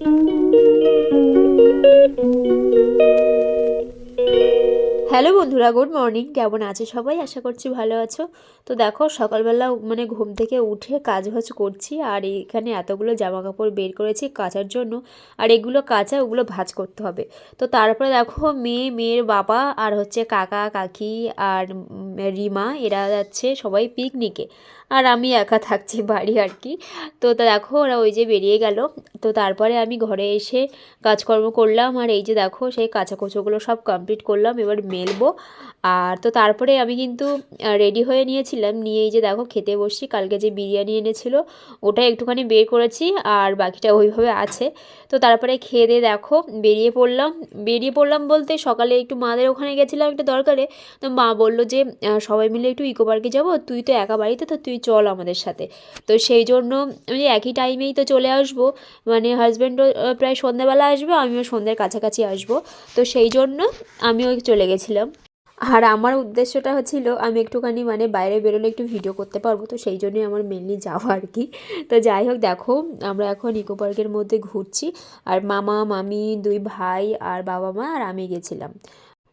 Hello বন্ধুরা, good morning. কেমন আছে সবাই? আশা করছি ভালো আছো। তো দেখো, সকালবেলা মানে ঘুম থেকে উঠে কাজ বাজ করছি আর এখানে এতগুলো জামা কাপড় বের করেছি কাচার জন্য আর এগুলো কাচা, ওগুলো ভাজ করতে হবে। তো তারপরে দেখো, মেয়ে, মেয়ের বাবা আর হচ্ছে কাকা, কাকি আর রিমা, এরা যাচ্ছে সবাই পিকনিকে আর আমি একা থাকছি বাড়ি আর কি। তো তা দেখো ওরা ওই যে বেরিয়ে গেল। তো তারপরে আমি ঘরে এসে কাজকর্ম করলাম আর এই যে দেখো সেই কাঁচা কোচোগুলো সব কমপ্লিট করলাম, এবার মেলবো। আর তো তারপরে আমি কিন্তু রেডি হয়ে নিয়েছিলাম। নিয়ে এই যে দেখো খেতে বসছি, কালকে যে বিরিয়ানি এনেছিল, ওটা একটুখানি বের করেছি আর বাকিটা ওইভাবে আছে। তো তারপরে খেয়ে দিয়ে দেখো, বেরিয়ে পড়লাম। বেরিয়ে পড়লাম বলতে সকালে একটু মাদের ওখানে গেছিলাম একটা দরকারে। তো মা বলল যে সবাই মিলে একটু ইকো পার্কে যাব। তুই তো একা বাড়িতে, তো তুই চল আমাদের সাথে। তো সেই জন্য আমি একই টাইমেই তো চলে আসব। মানে হাজব্যান্ডও প্রায় সন্ধ্যাবেলা আসবে, আমিও সন্ধ্যের কাছাকাছি আসব। তো সেই জন্য আমিও চলে গেছিলাম। আর আমার উদ্দেশ্যটা হচ্ছিল, আমি একটুখানি মানে বাইরে বেরোলে একটু ভিডিও করতে পারব, তো সেই জন্যই আমার মেনলি যাওয়া আর কি। তো যাই হোক, দেখো, আমরা এখন ইকো পার্কের মধ্যে ঘুরছি। আর মামা, মামি, দুই ভাই, আর বাবা মা, আর আমি গেছিলাম।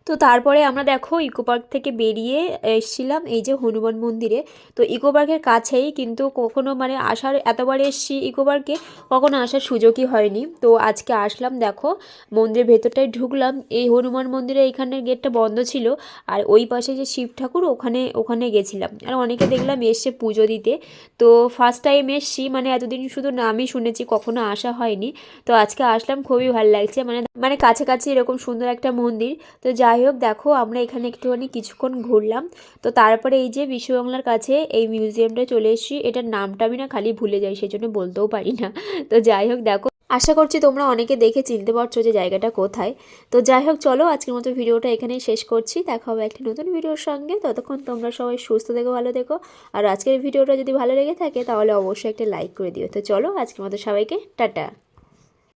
তো তারপরে আমরা দেখো ইকো পার্ক থেকে বেরিয়ে এসছিলাম এই যে হনুমান মন্দিরে। তো ইকো পার্কের কাছেই কিন্তু কখনো মানে আসার, এতবার এসছি ইকো পার্কে, কখনো আসার সুযোগই হয়নি। তো আজকে আসলাম, দেখো, মন্দিরের ভেতরটায় ঢুকলাম। এই হনুমান মন্দিরে এইখানের গেটটা বন্ধ ছিল আর ওই পাশে যে শিব ঠাকুর, ওখানে ওখানে গেছিলাম। আর অনেকে দেখলাম এসছে পুজো দিতে। তো ফার্স্ট টাইম এসছি মানে এতদিন শুধু নামই শুনেছি, কখনো আসা হয়নি। তো আজকে আসলাম, খুবই ভালো লাগছে। মানে মানে কাছাকাছি এরকম সুন্দর একটা মন্দির। তো যাই হোক, দেখো আমরা এখানে একটুখানি কিছুক্ষণ ঘুরলাম। তো তারপরে এই যে বিশ্ববাংলার কাছে এই মিউজিয়ামটা চলে এসেছি, এটার নামটা আমি না খালি ভুলে যাই সেই জন্য বলতেও পারি না। তো যাই হোক, দেখো, আশা করছি তোমরা অনেকে দেখে চিনতে পারছ যে জায়গাটা কোথায়। তো যাই হোক, চলো আজকের মতো ভিডিওটা এখানেই শেষ করছি। দেখা হবে একটা নতুন ভিডিওর সঙ্গে। ততক্ষণ তোমরা সবাই সুস্থ থেকো, ভালো দেখো আর আজকের ভিডিওটা যদি ভালো লেগে থাকে, তাহলে অবশ্যই একটা লাইক করে দিও। তো চলো, আজকের মতো সবাইকে, টাটা।